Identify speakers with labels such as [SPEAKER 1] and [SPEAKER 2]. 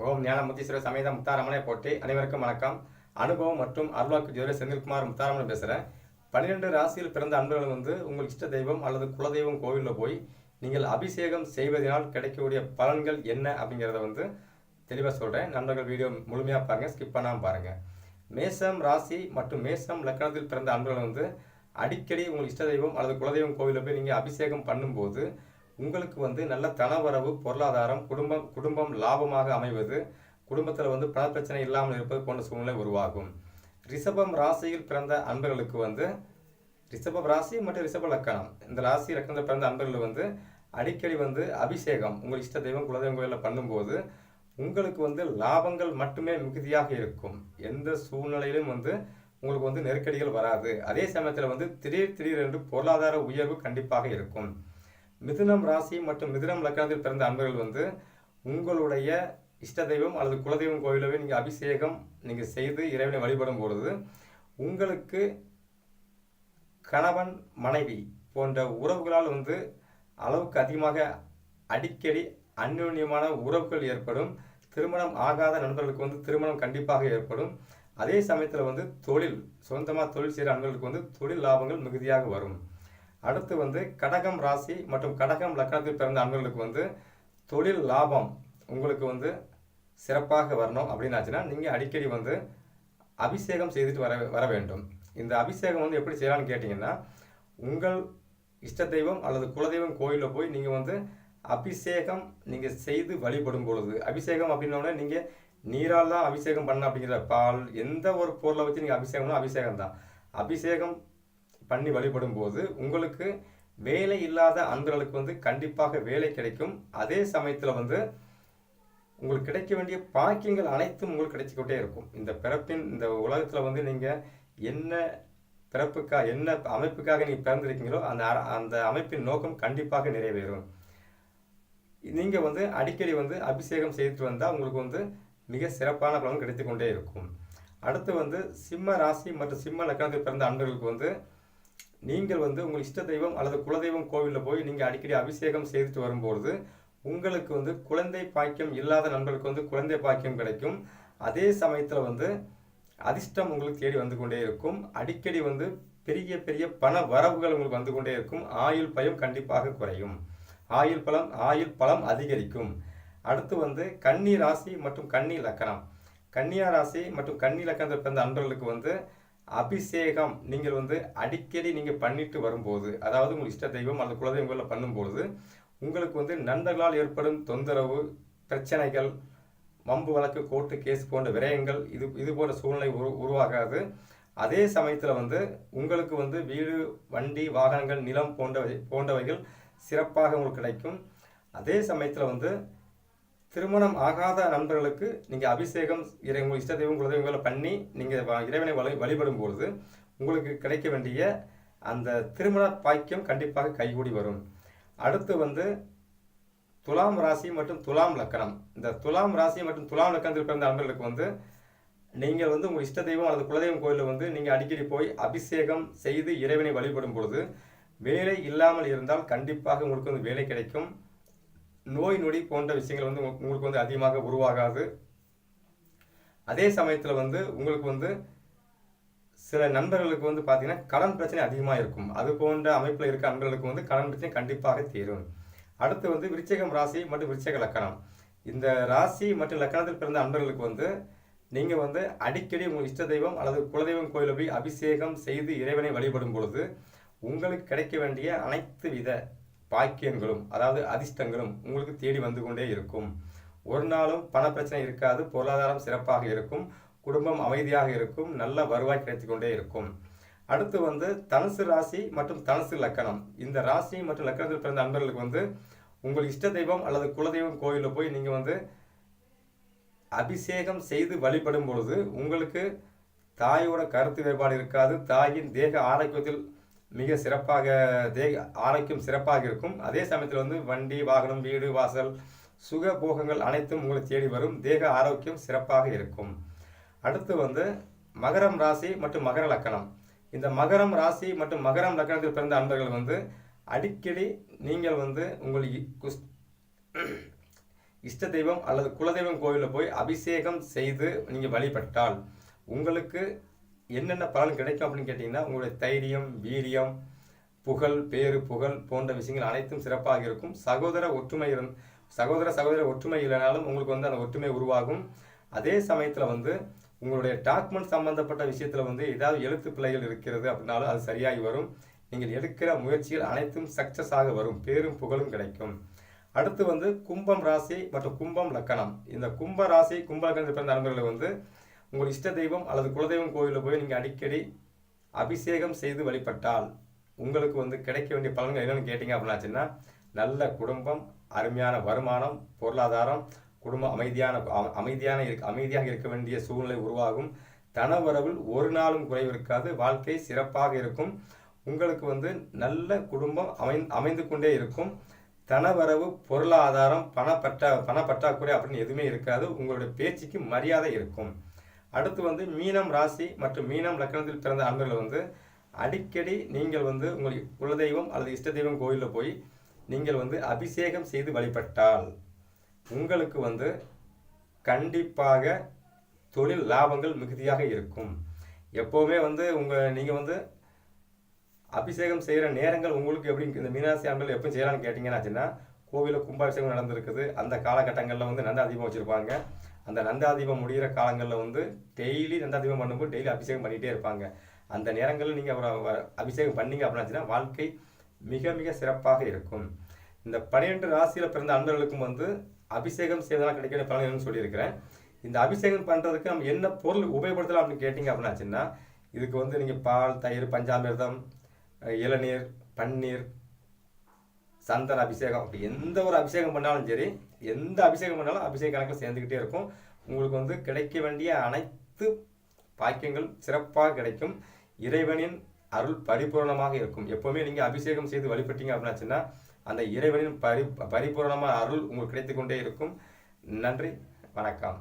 [SPEAKER 1] ஓம் ஞானமுத்தீஸ்வர சமேத முத்தாரமனை போட்டி அனைவருக்கும் வணக்கம். அனுபவம் மற்றும் அருள்வாக்கு ஜோதிடர் செந்தில்குமார் முத்தாரமன் பேசுகிறேன் பன்னிரெண்டு ராசியில் பிறந்த அன்பர்கள் வந்து உங்கள் இஷ்ட தெய்வம் அல்லது குலதெய்வம் கோவிலில் போய் நீங்கள் அபிஷேகம் செய்வதனால் கிடைக்கக்கூடிய பலன்கள் என்ன அப்படிங்கிறத வந்து தெளிவாக சொல்கிறேன் நண்பர்கள் வீடியோ முழுமையாக பாருங்கள் ஸ்கிப் பண்ணாமல் பாருங்கள் மேசம் ராசி மற்றும் மேசம் லக்னத்தில் பிறந்த அன்பர்கள் வந்து அடிக்கடி உங்கள் இஷ்ட தெய்வம் அல்லது குலதெய்வம் கோவிலில் போய் நீங்கள் அபிஷேகம் பண்ணும்போது உங்களுக்கு வந்து நல்ல தனவரவு பொருளாதாரம் குடும்பம் குடும்பம் லாபமாக அமைவது குடும்பத்தில் வந்து பண பிரச்சனை இல்லாமல் இருப்பது போன்ற சூழ்நிலை உருவாகும். ரிஷபம் ராசியில் பிறந்த அன்பர்களுக்கு வந்து ரிஷபம் ராசி மற்றும் ரிஷப லக்கணம். இந்த ராசி லக்கணத்தில் பிறந்த அன்பர்கள் வந்து அடிக்கடி வந்து அபிஷேகம் உங்கள் இஷ்ட தெய்வம் குலதெய்வம் கோயிலில் பண்ணும்போது உங்களுக்கு வந்து லாபங்கள் மட்டுமே மிகுதியாக இருக்கும். எந்த சூழ்நிலையிலும் வந்து உங்களுக்கு வந்து நெருக்கடிகள் வராது. அதே சமயத்தில் வந்து திடீர் திடீரென்று பொருளாதார உயர்வு கண்டிப்பாக இருக்கும். மிதுனம் ராசி மற்றும் மிதுனம் லக்கணத்தில் பிறந்த அன்பர்கள் வந்து உங்களுடைய இஷ்ட தெய்வம் அல்லது குலதெய்வம் கோயிலவே நீங்கள் அபிஷேகம் நீங்கள் செய்து இறைவனை வழிபடும் பொழுது உங்களுக்கு கணவன் மனைவி போன்ற உறவுகளால் வந்து அளவுக்கு அதிகமாக அடிக்கடி அந்யோன்யமான உறவுகள் ஏற்படும். திருமணம் ஆகாத நண்பர்களுக்கு வந்து திருமணம் கண்டிப்பாக ஏற்படும். அதே சமயத்தில் வந்து தொழில் சொந்தமாக தொழில் செய்கிற அன்பர்களுக்கு வந்து தொழில் லாபங்கள் மிகுதியாக வரும். அடுத்து வந்து கடகம் ராசி மற்றும் கடகம் லக்னத்தில் பிறந்த அன்பர்களுக்கு வந்து தொழில் லாபம் உங்களுக்கு வந்து சிறப்பாக வரணும் அப்படின்னு ஆச்சுன்னா நீங்கள் அடிக்கடி வந்து அபிஷேகம் செய்துட்டு வர வர வேண்டும். இந்த அபிஷேகம் வந்து எப்படி செய்யலாம்னு கேட்டிங்கன்னா உங்கள் இஷ்ட தெய்வம் அல்லது குலதெய்வம் கோயிலில் போய் நீங்கள் வந்து அபிஷேகம் நீங்கள் செய்து வழிபடும் பொழுது அபிஷேகம் அப்படின்னோடனே நீங்கள் நீரால் தான் அபிஷேகம் பண்ண அப்படிங்கிற பால் எந்த ஒரு பொருளை வச்சு நீங்கள் அபிஷேகம்னா அபிஷேகம் தான் அபிஷேகம் பண்ணி வழிபடும் போது உங்களுக்கு வேலை இல்லாத அன்பர்களுக்கு வந்து கண்டிப்பாக வேலை கிடைக்கும். அதே சமயத்தில் வந்து உங்களுக்கு கிடைக்க வேண்டிய பாக்கியங்கள் அனைத்தும் உங்களுக்கு கிடைச்சிக்கிட்டே இருக்கும். இந்த பிறப்பின் இந்த உலகத்தில் வந்து நீங்கள் என்ன பிறப்புக்காக என்ன அமைப்புக்காக நீங்கள் பிறந்திருக்கீங்களோ அந்த அந்த அமைப்பின் நோக்கம் கண்டிப்பாக நிறைவேறும். நீங்கள் வந்து அடிக்கடி வந்து அபிஷேகம் செய்துட்டு வந்தால் உங்களுக்கு வந்து மிக சிறப்பான பலன் கிடைத்து கொண்டே இருக்கும். அடுத்து வந்து சிம்ம ராசி மற்றும் சிம்ம லக்னத்தில் பிறந்த அன்பர்களுக்கு வந்து நீங்கள் வந்து உங்கள் இஷ்ட தெய்வம் அல்லது குலதெய்வம் கோவிலில் போய் நீங்கள் அடிக்கடி அபிஷேகம் செய்துட்டு வரும்பொழுது உங்களுக்கு வந்து குழந்தை பாக்கியம் இல்லாத நண்பர்களுக்கு வந்து குழந்தை பாக்கியம் கிடைக்கும். அதே சமயத்தில் வந்து அதிர்ஷ்டம் உங்களுக்கு தேடி வந்து கொண்டே இருக்கும். அடிக்கடி வந்து பெரிய பெரிய பண வரவுகள் உங்களுக்கு வந்து கொண்டே இருக்கும். ஆயுள் பயம் கண்டிப்பாக குறையும். ஆயுள் பலம் ஆயுள் பலம் அதிகரிக்கும். அடுத்து வந்து கன்னி ராசி மற்றும் கன்னி லக்கணம். கன்னியா ராசி மற்றும் கன்னி லக்கணத்தில் பிறந்த அன்பர்களுக்கு வந்து அபிஷேகம் நீங்கள் வந்து அடிக்கடி நீங்கள் பண்ணிட்டு வரும்போது அதாவது உங்கள் இஷ்ட தெய்வம் அல்லது குலதெய்வம் கோயிலில் பண்ணும்போது உங்களுக்கு வந்து நண்பர்களால் ஏற்படும் தொந்தரவு பிரச்சனைகள் வம்பு வழக்கு கோர்ட்டு கேஸ் போன்ற விரயங்கள் இது இது போன்ற சூழ்நிலை உரு உருவாகாது. அதே சமயத்தில் வந்து உங்களுக்கு வந்து வீடு வண்டி வாகனங்கள் நிலம் போன்றவை போன்றவைகள் சிறப்பாக உங்களுக்கு கிடைக்கும். அதே சமயத்தில் வந்து திருமணம் ஆகாத நண்பர்களுக்கு நீங்கள் அபிஷேகம் இறை உங்கள் இஷ்ட தெய்வம் குலதெய்வங்களை பண்ணி நீங்கள் இறைவனை வழி வழிபடும் பொழுது உங்களுக்கு கிடைக்க வேண்டிய அந்த திருமண பாக்கியம் கண்டிப்பாக கைகூடி வரும். அடுத்து வந்து துலாம் ராசி மற்றும் துலாம் லக்கணம். இந்த துலாம் ராசி மற்றும் துலாம் லக்கணத்தில் பிறந்த நண்பர்களுக்கு வந்து நீங்கள் வந்து உங்கள் இஷ்ட தெய்வம் அல்லது குலதெய்வம் கோயிலில் வந்து நீங்கள் அடிக்கடி போய் அபிஷேகம் செய்து இறைவனை வழிபடும் பொழுது வேலை இல்லாமல் இருந்தால் கண்டிப்பாக உங்களுக்கு வந்து வேலை கிடைக்கும். நோய் நொடி போன்ற விஷயங்கள் வந்து உங்களுக்கு வந்து அதிகமாக உருவாகாது. அதே சமயத்தில் வந்து உங்களுக்கு வந்து சில நண்பர்களுக்கு வந்து பார்த்தீங்கன்னா கடன் பிரச்சனை அதிகமாக இருக்கும். அது போன்ற அமைப்பில் இருக்க நண்பர்களுக்கு வந்து கடன் பிரச்சனை கண்டிப்பாக தீரும். அடுத்து வந்து விருச்சகம் ராசி மற்றும் விருச்சக லக்கணம். இந்த ராசி மற்றும் லக்கணத்தில் பிறந்த நண்பர்களுக்கு வந்து நீங்கள் வந்து அடிக்கடி உங்கள் இஷ்ட தெய்வம் அல்லது குலதெய்வம் கோயிலில் போய் அபிஷேகம் செய்து இறைவனை வழிபடும் பொழுது உங்களுக்கு கிடைக்க வேண்டிய அனைத்து வித பாக்கியங்களும் அதாவது அதிர்ஷ்டங்களும் உங்களுக்கு தேடி வந்து கொண்டே இருக்கும். ஒரு நாளும் பண பிரச்சனை இருக்காது பொருளாதாரம் சிறப்பாக இருக்கும் குடும்பம் அமைதியாக இருக்கும் நல்ல வருவாய் கிடைத்து கொண்டே இருக்கும். அடுத்து வந்து தனுசு ராசி மற்றும் தனுசு லக்கணம். இந்த ராசி மற்றும் லக்கணத்தில் பிறந்த நண்பர்களுக்கு வந்து உங்கள் இஷ்ட தெய்வம் அல்லது குலதெய்வம் கோயிலில் போய் நீங்கள் வந்து அபிஷேகம் செய்து வழிபடும் பொழுது உங்களுக்கு தாயோட கருத்து வேறுபாடு இருக்காது தாயின் தேக ஆரோக்கியத்தில் மிக சிறப்பாக தேக ஆரோக்கியம் சிறப்பாக இருக்கும். அதே சமயத்தில் வந்து வண்டி வாகனம் வீடு வாசல் சுக போகங்கள் அனைத்தும் உங்களை தேடி வரும். தேக ஆரோக்கியம் சிறப்பாக இருக்கும். அடுத்து வந்து மகரம் ராசி மற்றும் மகர லக்கணம். இந்த மகரம் ராசி மற்றும் மகரம் லக்கணத்தில் பிறந்த அன்பர்கள் வந்து அடிக்கடி நீங்கள் வந்து உங்களுக்கு குஸ்- இஷ்ட தெய்வம் அல்லது குலதெய்வம் கோவிலில் போய் அபிஷேகம் செய்து நீங்கள் வழிபட்டால் உங்களுக்கு என்னென்ன பலன் கிடைக்கும் அப்படின்னு கேட்டிங்கன்னா உங்களுடைய தைரியம் வீரியம் புகழ் பேரு புகழ் போன்ற விஷயங்கள் அனைத்தும் சிறப்பாக இருக்கும். சகோதர ஒற்றுமை இருந் சகோதர சகோதர ஒற்றுமை இல்லைனாலும் உங்களுக்கு வந்து அந்த ஒற்றுமை உருவாகும். அதே சமயத்தில் வந்து உங்களுடைய டாக்குமெண்ட் சம்பந்தப்பட்ட விஷயத்தில் வந்து ஏதாவது எழுத்து பிள்ளைகள் இருக்கிறது அப்படின்னாலும் அது சரியாகி வரும். நீங்கள் எடுக்கிற முயற்சிகள் அனைத்தும் சக்ஸஸ் ஆக வரும். பேரும் புகழும் கிடைக்கும். அடுத்து வந்து கும்பம் ராசி மற்றும் கும்பம் லக்கணம். இந்த கும்ப ராசி கும்ப லக்கணத்தில் பிறந்த நண்பர்கள் வந்து உங்கள் இஷ்ட தெய்வம் அல்லது குலதெய்வம் கோயிலில் போய் நீங்கள் அடிக்கடி அபிஷேகம் செய்து வழிபட்டால் உங்களுக்கு வந்து கிடைக்க வேண்டிய பலன்கள் என்னென்னு கேட்டிங்க அப்படின்னாச்சுன்னா நல்ல குடும்பம் அருமையான வருமானம் பொருளாதாரம் குடும்பம் அமைதியான அமைதியான இருக்க அமைதியாக இருக்க வேண்டிய சூழ்நிலை உருவாகும். தனவரவில் ஒரு நாளும் குறைவு இருக்காது. வாழ்க்கை சிறப்பாக இருக்கும். உங்களுக்கு வந்து நல்ல குடும்பம் அமை அமைந்து கொண்டே இருக்கும். தனவரவு பொருளாதாரம் பணப்பற்றா பணப்பற்றாக்குறை அப்படின்னு எதுவுமே இருக்காது. உங்களுடைய பேச்சுக்கு மரியாதை இருக்கும். அடுத்து வந்து மீனம் ராசி மற்றும் மீனம் லக்னத்தில் பிறந்த அன்பர்கள் வந்து அடிக்கடி நீங்கள் வந்து உங்கள் குலதெய்வம் அல்லது இஷ்ட தெய்வம் கோயிலில் போய் நீங்கள் வந்து அபிஷேகம் செய்து வழிபட்டால் உங்களுக்கு வந்து கண்டிப்பாக தொழில் லாபங்கள் மிகுதியாக இருக்கும். எப்போவுமே வந்து உங்கள் நீங்கள் வந்து அபிஷேகம் செய்கிற நேரங்கள் உங்களுக்கு எப்படி இந்த மீனாசி ஆண்கள் எப்போ செய்யலாம்னு கேட்டிங்கன்னாச்சுன்னா கோவிலில் கும்பாபிஷேகம் நடந்திருக்குது. அந்த காலகட்டங்களில் வந்து நந்தாதீபம் வச்சுருப்பாங்க. அந்த நந்தாதீபம் முடிகிற காலங்களில் வந்து டெய்லி நந்தாதீபம் பண்ணும்போது டெய்லி அபிஷேகம் பண்ணிகிட்டே இருப்பாங்க. அந்த நேரங்களில் நீங்கள் அபிஷேகம் பண்ணீங்க அப்படின்னாச்சுன்னா வாழ்க்கை மிக மிக சிறப்பாக இருக்கும். இந்த பன்னிரெண்டு ராசியில் பிறந்த அன்பர்களுக்கும் வந்து அபிஷேகம் செய்வதெல்லாம் கிடைக்கிற பலன் சொல்லியிருக்கிறேன். இந்த அபிஷேகம் பண்ணுறதுக்கு நம்ம என்ன பொருள் உபயோகப்படுத்தலாம் அப்படின்னு கேட்டிங்க அப்படின்னாச்சுன்னா இதுக்கு வந்து நீங்கள் பால் தயிர் பஞ்சாமிர்தம் இளநீர் பன்னீர் சந்தன அபிஷேகம். அப்படி எந்த ஒரு அபிஷேகம் பண்ணாலும் சரி எந்த அபிஷேகம் பண்ணாலும் அபிஷேக கணக்கில் சேர்ந்துக்கிட்டே இருக்கும். உங்களுக்கு வந்து கிடைக்க வேண்டிய அனைத்து பாக்கியங்கள் சிறப்பாக கிடைக்கும். இறைவனின் அருள் பரிபூரணமாக இருக்கும். எப்போவுமே நீங்கள் அபிஷேகம் செய்து வழிபட்டீங்க அப்படின்னாச்சுன்னா அந்த இறைவனின் பரி பரிபூரணமான அருள் உங்களுக்கு கிடைத்து கொண்டே இருக்கும். நன்றி வணக்கம்.